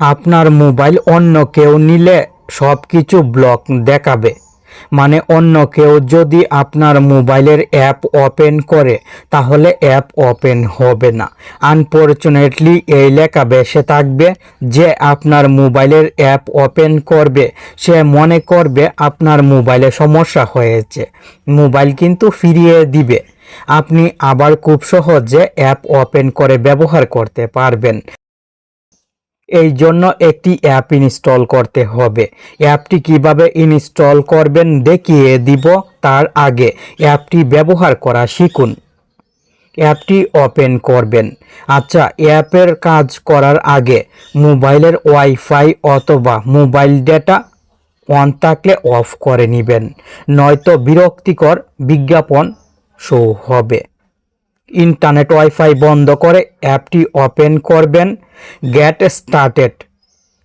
আপনার মোবাইল অন্য কেউ নিলে সব কিছু ব্লক দেখাবে। মানে অন্য কেউ যদি আপনার মোবাইলের অ্যাপ ওপেন করে, তাহলে অ্যাপ ওপেন হবে না। আনফর্চুনেটলি এই লেখা বেসে থাকবে যে আপনার মোবাইলের অ্যাপ ওপেন করবে, সে মনে করবে আপনার মোবাইলে সমস্যা হয়েছে। মোবাইল কিন্তু ফিরিয়ে দিবে। আপনি আবার খুব সহজে অ্যাপ ওপেন করে ব্যবহার করতে পারবেন। এই জন্য একটি অ্যাপ ইনস্টল করতে হবে। অ্যাপটি কীভাবে ইনস্টল করবেন দেখিয়ে দিব তার আগে। অ্যাপটি ব্যবহার করা শিখুন। অ্যাপটি ওপেন করবেন। আচ্ছা অ্যাপের কাজ করার আগে মোবাইলের ওয়াইফাই অথবা মোবাইল ডেটা অন থাকলে অফ করে নেবেন, নয়তো বিরক্তিকর বিজ্ঞাপন শো হবে। ইন্টারনেট ওয়াইফাই বন্ধ করে অ্যাপটি ওপেন করবেন, গেট স্টার্টেড।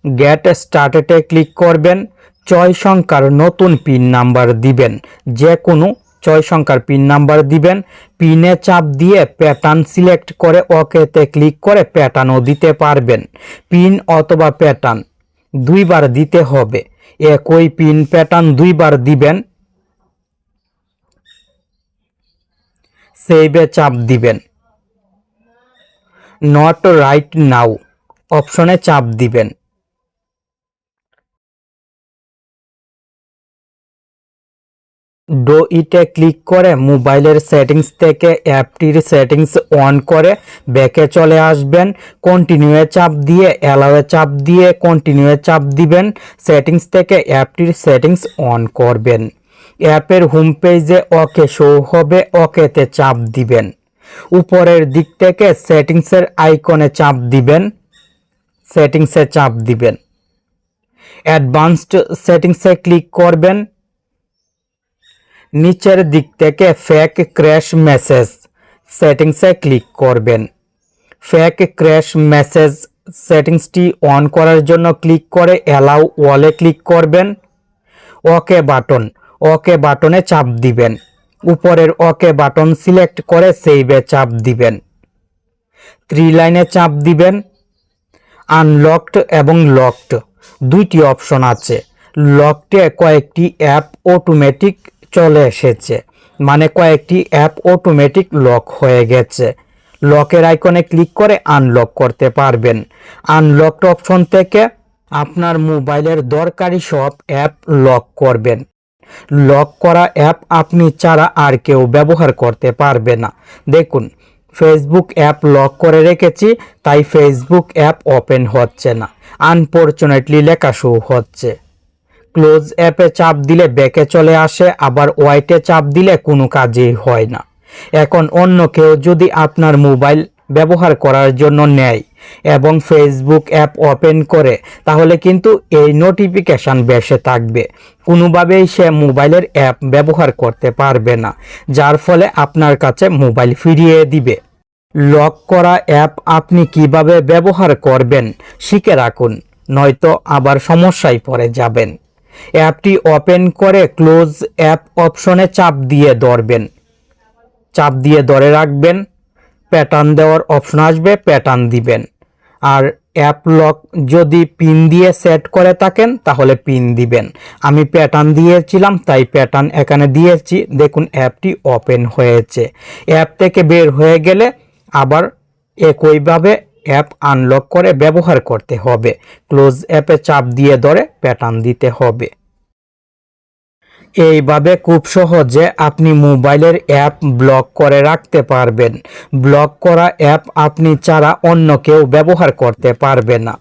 গেট স্টার্টেডে ক্লিক করবেন ছয় সংখ্যার নতুন পিন নাম্বার দিবেন। যে কোনো ছয় সংখ্যার পিন নাম্বার দিবেন, পিনে চাপ দিয়ে প্যাটার্ন সিলেক্ট করে ওকেতে ক্লিক করে প্যাটার্নও দিতে পারবেন। পিন অথবা প্যাটার্ন দুইবার দিতে হবে। একই পিন প্যাটার্ন দুইবার দিবেন সেভে চাপ দিবেন। নট রাইট নাও অপশনে চাপ দিবেন। ডো ইটে ক্লিক করে মোবাইলের সেটিংস থেকে অ্যাপটির সেটিংস অন করে ব্যাকে চলে আসবেন। কন্টিনিউয়ে চাপ দিয়ে অ্যালাওয়ে চাপ দিয়ে কন্টিনিউয়ে চাপ দিবেন। সেটিংস থেকে অ্যাপটির সেটিংস অন করবেন। অ্যাপের হোম পেজে ওকে শো হবে ওকেতে চাপ দিবেন। উপরের দিক থেকে সেটিংসের আইকনে চাপ দিবেন। সেটিংসে চাপ দিবেন। অ্যাডভান্সড সেটিংসে ক্লিক করবেন। নিচের দিক থেকে ফেক ক্র্যাশ মেসেজ সেটিংসে ক্লিক করবেন। ফেক ক্র্যাশ মেসেজ সেটিংসটি অন করার জন্য ক্লিক করে অ্যালাউ ওয়ালে ক্লিক করবেন। ওকে বাটন ওকে বাটনে চাপ দিবেন। উপরের ওকে বাটন সিলেক্ট করে সেভে চাপ দিবেন। থ্রি লাইনে চাপ দিবেন। আনলকড এবং লকড, দুইটি অপশন আছে। লকডে কয়েকটি অ্যাপ অটোমেটিক চলে এসেছে মানে কয়েকটি অ্যাপ অটোমেটিক লক হয়ে গেছে। লকের আইকনে ক্লিক করে আনলক করতে পারবেন। আনলকড অপশন থেকে আপনার মোবাইলের দরকারি সব অ্যাপ লক করবেন। লক করা অ্যাপ আপনি ছাড়া আর কেউ ব্যবহার করতে পারবে না। দেখুন ফেসবুক অ্যাপ লক করে রেখেছি, তাই ফেসবুক অ্যাপ ওপেন হচ্ছে না। আনফর্চুনেটলি লেখা শো হচ্ছে। ক্লোজ অ্যাপে চাপ দিলে ব্যাকে চলে আসে, আবার ওয়াইটে চাপ দিলে কোনো কাজেই হয় না। এখন অন্য কেউ যদি আপনার মোবাইল ব্যবহার করার জন্য নেয় এবং ফেসবুক অ্যাপ ওপেন করে, তাহলে কিন্তু এই নোটিফিকেশান বেসে থাকবে। কোনোভাবেই সে মোবাইলের অ্যাপ ব্যবহার করতে পারবে না, যার ফলে আপনার কাছে মোবাইল ফিরিয়ে দিবে। লক করা অ্যাপ আপনি কীভাবে ব্যবহার করবেন, শিখে রাখুন, নয়তো আবার সমস্যায় পড়ে যাবেন। অ্যাপটি ওপেন করে ক্লোজ অ্যাপ অপশনে চাপ দিয়ে ধরবেন। চাপ দিয়ে ধরে রাখবেন প্যাটার্ন দেওয়ার অপশন আসবে প্যাটার্ন দিবেন। আর অ্যাপ লক যদি পিন দিয়ে সেট করে থাকেন, তাহলে পিন দিবেন। আমি প্যাটার্ন দিয়েছিলাম, তাই প্যাটার্ন এখানে দিয়েছি। দেখুন অ্যাপটি ওপেন হয়েছে। অ্যাপ থেকে বের হয়ে গেলে আবার একইভাবে অ্যাপ আনলক করে ব্যবহার করতে হবে। ক্লোজ অ্যাপে চাপ দিয়ে ধরে প্যাটার্ন দিতে হবে। এইভাবে খুব সহজে আপনি মোবাইলের অ্যাপ ব্লক করে রাখতে পারবেন। ব্লক করা অ্যাপ আপনি ছাড়া অন্য কেউ ব্যবহার করতে পারবে না।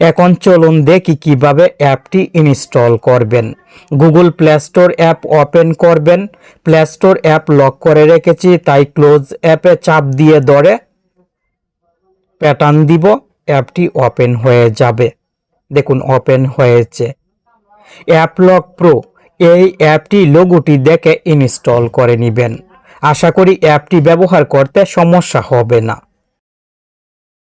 এখন চলুন দেখি কীভাবে অ্যাপটি ইনস্টল করবেন। Google play store app open করবেন। প্লে স্টোর অ্যাপ লক করে রেখেছি, তাই ক্লোজ অ্যাপে চাপ দিয়ে ধরে প্যাটার্ন দিব, অ্যাপটি ওপেন হয়ে যাবে। দেখুন, ওপেন হয়েছে। অ্যাপ লক প্রো এই অ্যাপটি লোগোটি দেখে ইনস্টল করে নেবেন। আশা করি অ্যাপটি ব্যবহার করতে সমস্যা হবে না।